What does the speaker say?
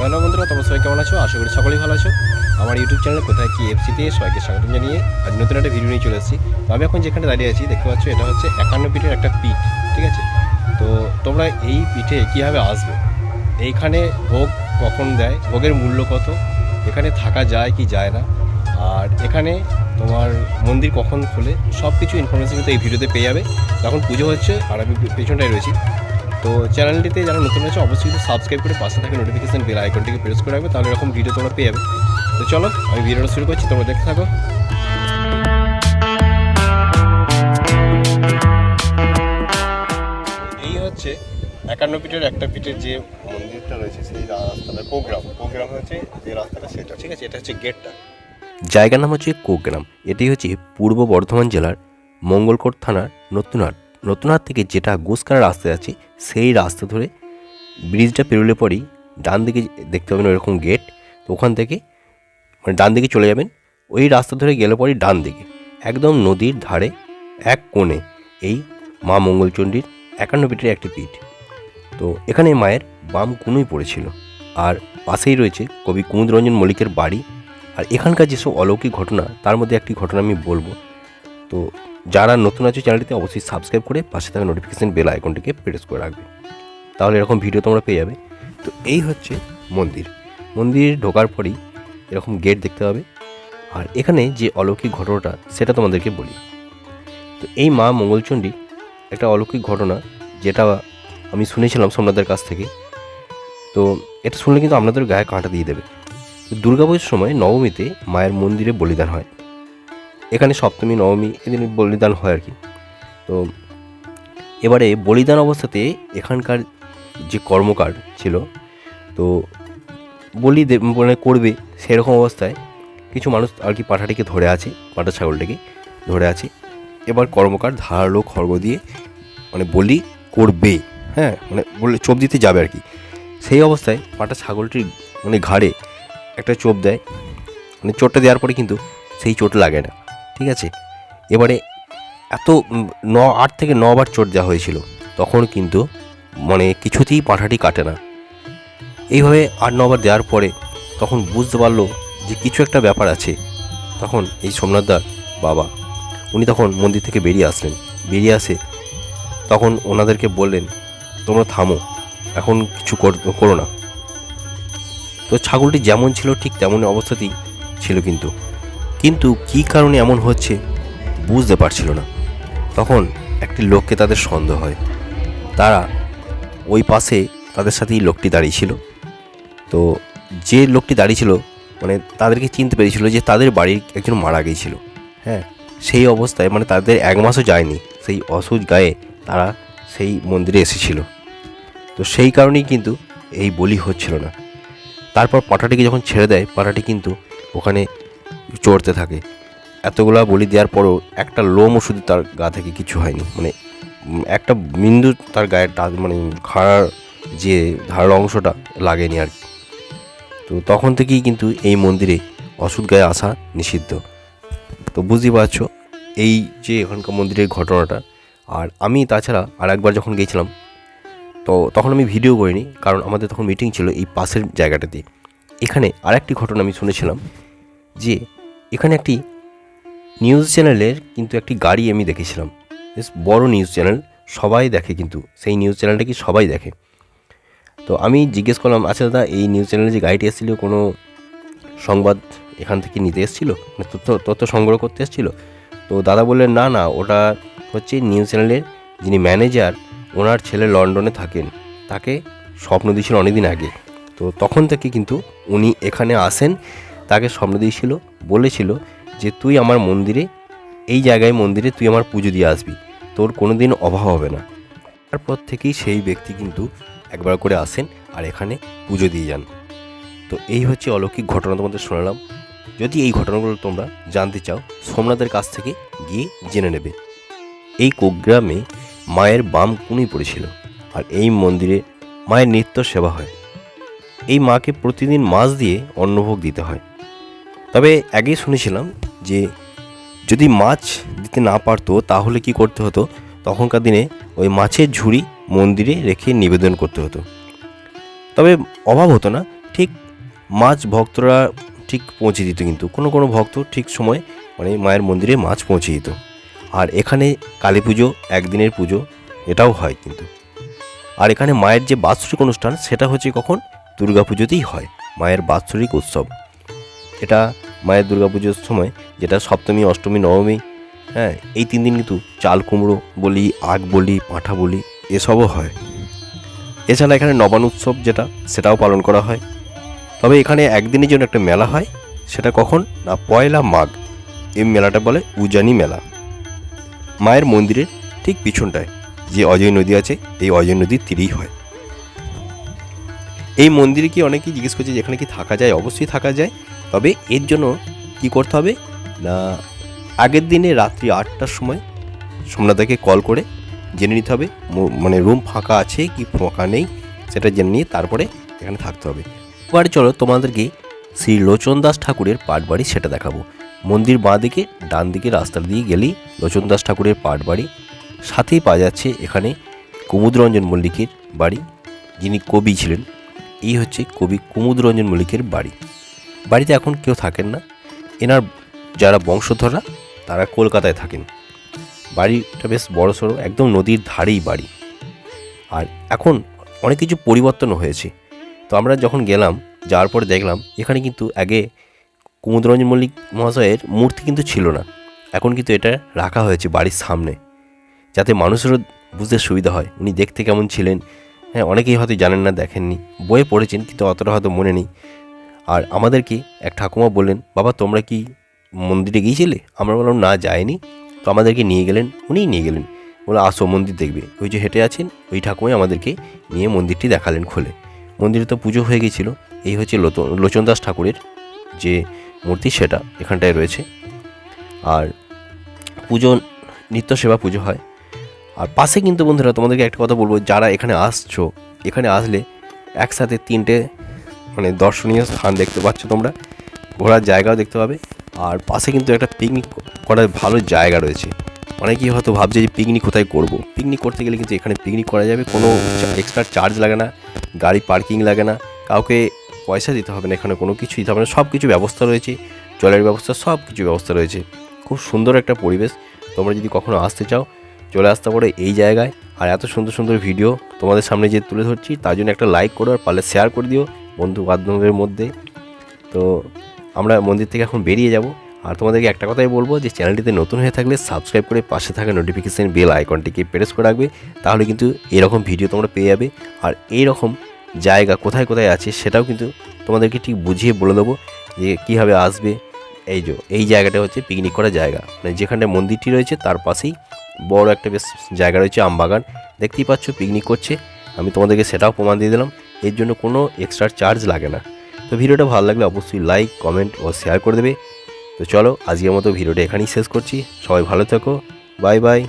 Hello বন্ধুরা, তোমরা সবাই কেমন আছো? আশা করি সকলেই ভালো আছো। আমার ইউটিউব চ্যানেল কোথায় কি এফসিতে সবাইকে স্বাগতম জানিয়ে আজ নতুন একটা ভিডিও নিয়ে চলে এসেছি তো আমি এখন যেখানে দাঁড়িয়ে আছি, দেখতে পাচ্ছ এটা হচ্ছে একান্ন পিঠের একটা পিঠ, ঠিক আছে? তো তোমরা এই পিঠে কীভাবে আসবে? এইখানে ভোগ কখন দেয়? ভোগের মূল্য কত? এখানে থাকা যায় কি যায় না? আর এখানে তোমার মন্দির কখন খোলে? সব কিছু ইনফরমেশন কিন্তু এই ভিডিওতে পেয়ে যাবে। তখন পুজো হচ্ছে আর আমি পেছনটায় রয়েছি তো চ্যানেলটিতে যারা নতুন আছে, অবশ্যই সাবস্ক্রাইব করে পাশে থাকে নোটিফিকেশন বেল আইকনটিকে প্রেস করে রাখবে, তাহলে এরকম ভিডিও তোমরা পেয়ে যাবে। তো চলো, আমি ভিডিওটা শুরু করছি, তোমরা দেখতে থাকো। এই হচ্ছে একান্ন পিঠের একটা পিঠের যে মন্দিরটা রয়েছে, সেই রাস্তাটা প্রোগ্রাম। প্রোগ্রাম হচ্ছে যে রাস্তাটা সেটা, ঠিক আছে? এটা হচ্ছে গেটটা জায়গার নাম হচ্ছে কোগ্রাম। এটি হচ্ছে পূর্ব বর্ধমান জেলার মঙ্গলকোট থানার নতুনহাট। নতুনহাট থেকে যেটা গোসকার রাস্তা আছে সেই রাস্তা ধরে ব্রিজটা পেরোলে পরেই ডান দিকে দেখতে পাবেন ওইরকম গেট, তো ওখান থেকে মানে ডান দিকে চলে যাবেন। ওই রাস্তা ধরে গেলে পরেই ডান দিকে, একদম নদীর ধারে, এক কোণে এই মা মঙ্গলচণ্ডীর একান্ন পিঠের একটি পিঠ। তো এখানে মায়ের বাম কুনুই পড়েছিল, আর পাশেই রয়েছে কবি কুমুদরঞ্জন মল্লিকের বাড়ি। আর এখানকার যেসব অলৌকিক ঘটনা, তার মধ্যে একটি ঘটনা আমি বলব। তো যারা নতুন আছে চ্যানেলটিতে অবশ্যই সাবস্ক্রাইব করে পাশে থাকা নোটিফিকেশান বেল আইকনটিকে প্রেস করে রাখবে। তাহলে এরকম ভিডিও তোমরা পেয়ে যাবে। তো এই হচ্ছে মন্দির। মন্দির ঢোকার পরেই এরকম গেট দেখতে পাবে। আর এখানে যে অলৌকিক ঘটনাটা, সেটা তোমাদেরকে বলি। তো এই মা মঙ্গলচণ্ডী একটা অলৌকিক ঘটনা, যেটা আমি শুনেছিলাম সোমনাথের কাছ থেকে। তো এটা শুনলে কিন্তু আপনাদের গায়ে কাঁটা দিয়ে দেবে। দুর্গাপুজোর সময় নবমীতে মায়ের মন্দিরে বলিদান হয়। এখানে সপ্তমী, নবমী এদিন বলিদান হয় আর কি। তো এবারে বলিদান অবস্থাতে এখানকার যে কর্মকার ছিল, তো বলি মানে করবে সেরকম অবস্থায় কিছু মানুষ আর কি পাঠাটিকে ধরে আছে পাঠা ছাগলটাকে ধরে আছে। এবার কর্মকার ধারালো খড়গ দিয়ে মানে বলি করবে হ্যাঁ মানে বলে চোপ দিতে যাবে আর কি। সেই অবস্থায় পাটা ছাগলটির মানে ঘাড়ে একটা চোপ দেয় মানে চোটটা দেওয়ার পরে কিন্তু সেই চোট লাগে না। ঠিক আছে? এবারে এত ন, আট থেকে নবার চোট দেওয়া হয়েছিল, তখন কিন্তু মানে কিছুতেই পাঁঠাটি কাটে না। এইভাবে আট নবার দেওয়ার পরে তখন বুঝতে পারল যে কিছু একটা ব্যাপার আছে। তখন এই সোমনাথদার বাবা, উনি তখন মন্দির থেকে বেরিয়ে আসলেন। বেরিয়ে আসে তখন ওনাদেরকে বললেন, তোমরা থামো, এখন কিছু কর- করো না। তো ছাগলটি যেমন ছিল ঠিক তেমন অবস্থাতেই ছিল কিন্তু। কিন্তু কী কারণে এমন হচ্ছে বুঝতে পারছিল না। তখন একটি লোককে তাদের সন্দেহ হয়। তারা ওই পাশে তাদের সাথেই লোকটি দাঁড়িয়েছিল তো যে লোকটি দাঁড়িয়েছিল মানে তাদেরকে চিনতে পেরেছিল যে তাদের বাড়ির একজন মারা গিয়েছিল। হ্যাঁ সেই অবস্থায় মানে তাদের এক মাসও যায়নি। সেই অসুজ গায়ে তারা সেই মন্দিরে এসেছিল। তো সেই কারণেই কিন্তু এই বলি হচ্ছিল না। তারপর পাঁঠাটিকে যখন ছেড়ে দেয়, পাঁঠাটি কিন্তু ওখানে চড়তে থাকে। এতগুলা বলি দেওয়ার পরও একটা লোম শুধু তার গা থেকে কিছু হয়নি। মানে একটা বিন্দু তার গায়ের মানে খাড়ার যে ধারালো অংশটা লাগেনি আর কি। তো তখন থেকেই কিন্তু এই মন্দিরে অসুদ গায়ে আসা নিষিদ্ধ। তো বুঝতেই পারছ, এই যে এখানকার মন্দিরের ঘটনাটা। আর আমি তাছাড়া আর একবার যখন গিয়েছিলাম, তো তখন আমি ভিডিও করিনি, কারণ আমাদের তখন মিটিং ছিল এই পাশের জায়গাটাতে। এখানে আরেকটি ঘটনা আমি শুনেছিলাম যে এখানে একটি নিউজ চ্যানেলের কিন্তু একটি গাড়ি আমি দেখেছিলাম। বেশ বড় নিউজ চ্যানেল সবাই দেখে কিন্তু। সেই নিউজ চ্যানেলটা কি সবাই দেখে? তো আমি জিজ্ঞেস করলাম আচ্ছা দাদা, এই নিউজ চ্যানেলে যে গাড়িটি এসেছিল, কোনো সংবাদ এখান থেকে নিতে এসেছিল? তথ্য তথ্য সংগ্রহ করতে এসেছিল? তো দাদা বললেন, না না, ওটা হচ্ছে নিউজ চ্যানেলের যিনি ম্যানেজার ওনার ছেলে লন্ডনে থাকেন। তাকে স্বপ্ন দিয়েছিল অনেকদিন আগে। তো তখন থেকে কিন্তু উনি এখানে আসেন। তাকে স্বপ্ন দিয়েছিল, বলেছিল যে তুই আমার মন্দিরে, এই জায়গায় মন্দিরে তুই আমার পুজো দিয়ে আসবি, তোর কোনো দিন অভাব হবে না। তারপর থেকেই সেই ব্যক্তি কিন্তু একবার করে আসেন আর এখানে পুজো দিয়ে যান। তো এই হচ্ছে অলৌকিক ঘটনা তোমাদের শোনালাম। যদি এই ঘটনাগুলো তোমরা জানতে চাও, সোমনাথের কাছ থেকে গিয়ে জেনে নেবে। এই কোগ্রামে মায়ের বাম কুনি পড়েছিল আর এই মন্দিরে মায়ের নিত্য সেবা হয়। এই মাকে প্রতিদিন মাছ দিয়ে অন্নভোগ দিতে হয়। তবে আগেই শুনেছিলাম যে যদি মাছ দিতে না পারতো তাহলে কি করতে হতো? তখনকার দিনে ওই মাছের ঝুড়ি মন্দিরে রেখে নিবেদন করতে হতো। তবে অভাব হতো না। ঠিক মাছ ভক্তরা ঠিক পৌঁছে দিত কিন্তু। কোনো কোনো ভক্ত ঠিক সময় মানে মায়ের মন্দিরে মাছ পৌঁছে দিত। আর এখানে কালী পুজো, একদিনের পুজো এটাও হয় কিন্তু। আর এখানে মায়ের যে বাৎসরিক অনুষ্ঠান সেটা হচ্ছে কখন? দুর্গা পুজোতেই হয়। মায়ের বাৎসরিক উৎসব। এটা মায়ের দুর্গা পুজোর সময়, যেটা সপ্তমী, অষ্টমী, নবমী হ্যাঁ এই তিন দিন কিন্তু চাল কুমড়ো বলি আগ বলি, পাঁঠা বলি, এসবও হয়। এছাড়া এখানে নবান উৎসব যেটা, সেটাও পালন করা হয়। তবে এখানে একদিনের জন্য একটা মেলা হয়, সেটা কখন? না, পয়লা মাঘ। এই মেলাটা বলে উজানি মেলা। মায়ের মন্দিরের ঠিক পিছনটায়, যে অজয় নদী আছে, এই অজয় নদীর তীরেই হয়। এই মন্দিরে কি অনেকেই জিজ্ঞেস করছে যে এখানে কি থাকা যায়? অবশ্যই থাকা যায়। তবে এর জন্য কি করতে হবে? না, আগের দিনে রাত্রি আটটার সময় সোমনাথকে কল করে জেনে নিতে হবে মানে রুম ফাঁকা আছে কি ফাঁকা নেই, সেটা জেনে নিয়ে তারপরে এখানে থাকতে হবে। এবার চলো তোমাদেরকে শ্রী লোচন দাস ঠাকুরের পাট বাড়ি সেটা দেখাবো। মন্দির বাঁ দিকে, ডান দিকে রাস্তা দিয়ে গেলেই লোচন দাস ঠাকুরের পাট বাড়ি। সাথেই পাওয়া যাচ্ছে এখানে কুমুদরঞ্জন মল্লিকের বাড়ি, যিনি কবি ছিলেন। এই হচ্ছে কবি কুমুদরঞ্জন মল্লিকের বাড়ি। বাড়িতে এখন কেউ থাকেন না। এনার যারা বংশধররা, তারা কলকাতায় থাকেন। বাড়িটা বেশ বড় সড়ো, একদম নদীর ধারেই বাড়ি। আর এখন অনেক কিছু পরিবর্তন হয়েছে। তো আমরা যখন গেলাম, যাওয়ার পরে দেখলাম, এখানে কিন্তু আগে কুমুদরঞ্জন মল্লিক মহাশয়ের মূর্তি কিন্তু ছিল না। এখন কিন্তু এটা রাখা হয়েছে বাড়ির সামনে, যাতে মানুষেরও বুঝতে সুবিধা হয়। উনি দেখতে কেমন ছিলেন হ্যাঁ অনেকেই হয়তো জানেন না, দেখেননি। বইয়ে পড়েছেন, কিন্তু অতটা হয়তো মনে নেই। আর আমাদেরকে এক ঠাকুমা বললেন, বাবা, তোমরা কি মন্দিরে গিয়েছিলে? আমরা বললাম, না যায়নি তো আমাদেরকে নিয়ে গেলেন, উনিই নিয়ে গেলেন। বলে আসো, মন্দির দেখবে। ওই যে হেঁটে আছেন, ওই ঠাকুমাই আমাদেরকে নিয়ে মন্দিরটি দেখালেন খোলে। মন্দিরে তো পুজো হয়ে গিয়েছিল। এই হচ্ছে লোচন দাস ঠাকুরের যে মূর্তি, সেটা এখানটায় রয়েছে। আর পুজো, নিত্য সেবা পুজো হয়। আর পাশে কিন্তু বন্ধুরা, তোমাদেরকে একটা কথা বলব, যারা এখানে আসছো, এখানে আসলে একসাথে তিনটে মানে দর্শনীয় স্থান দেখতে পাচ্ছ তোমরা। ঘোরার জায়গাও দেখতে পাবে। আর পাশে কিন্তু একটা পিকনিক করার ভালো জায়গা রয়েছে। অনেকেই হয়তো ভাবছে যে পিকনিক কোথায় করব? পিকনিক করতে গেলে কিন্তু এখানে পিকনিক করা যাবে। কোনো এক্সট্রা চার্জ লাগে না, গাড়ি পার্কিং লাগে না, কাউকে পয়সা দিতে হবে না এখানে, কোনো কিছু দিতে হবে না। সব কিছু ব্যবস্থা রয়েছে, জলের ব্যবস্থা সব কিছু ব্যবস্থা রয়েছে। খুব সুন্দর একটা পরিবেশ। তোমরা যদি কখনো আসতে চাও, চলে আসতে পারো এই জায়গায়। আর এত সুন্দর সুন্দর ভিডিও তোমাদের সামনে যে তুলে ধরছি, তার জন্য একটা লাইক করো আর পারলে শেয়ার করে দিও। বন্ধু বান্ধবের মধ্যে। তো আমরা মন্দির থেকে এখন বেরিয়ে যাব। আর তোমাদেরকে একটা কথাই বলব যে, চ্যানেলটিতে নতুন হয়ে থাকলে সাবস্ক্রাইব করে পাশে থাকা নোটিফিকেশান বেল আইকনটিকে প্রেস করে রাখবে। তাহলে কিন্তু এরকম ভিডিও তোমরা পেয়ে যাবে। আর এই রকম জায়গা কোথায় কোথায় আছে সেটাও কিন্তু তোমাদেরকে ঠিক বুঝিয়ে বলে দেবো যে, কীভাবে আসবে। এই যে, এই জায়গাটা হচ্ছে পিকনিক করার জায়গা। মানে যেখানে মন্দিরটি রয়েছে তার পাশেই বড় একটা বেশ জায়গা রয়েছে আমবাগান। দেখতেই পাচ্ছ পিকনিক করছে। আমি তোমাদেরকে সেটাও প্রমাণ দিয়ে দিলাম। এর জন্য কোনো এক্সট্রা চার্জ লাগে না। তো ভিডিওটা ভালো লাগলে অবশ্যই লাইক কমেন্ট ও শেয়ার করে দেবে। তো চলো, আজকের মতো ভিডিওটা এখানেই শেষ করছি। সবাই ভালো থেকো। Bye bye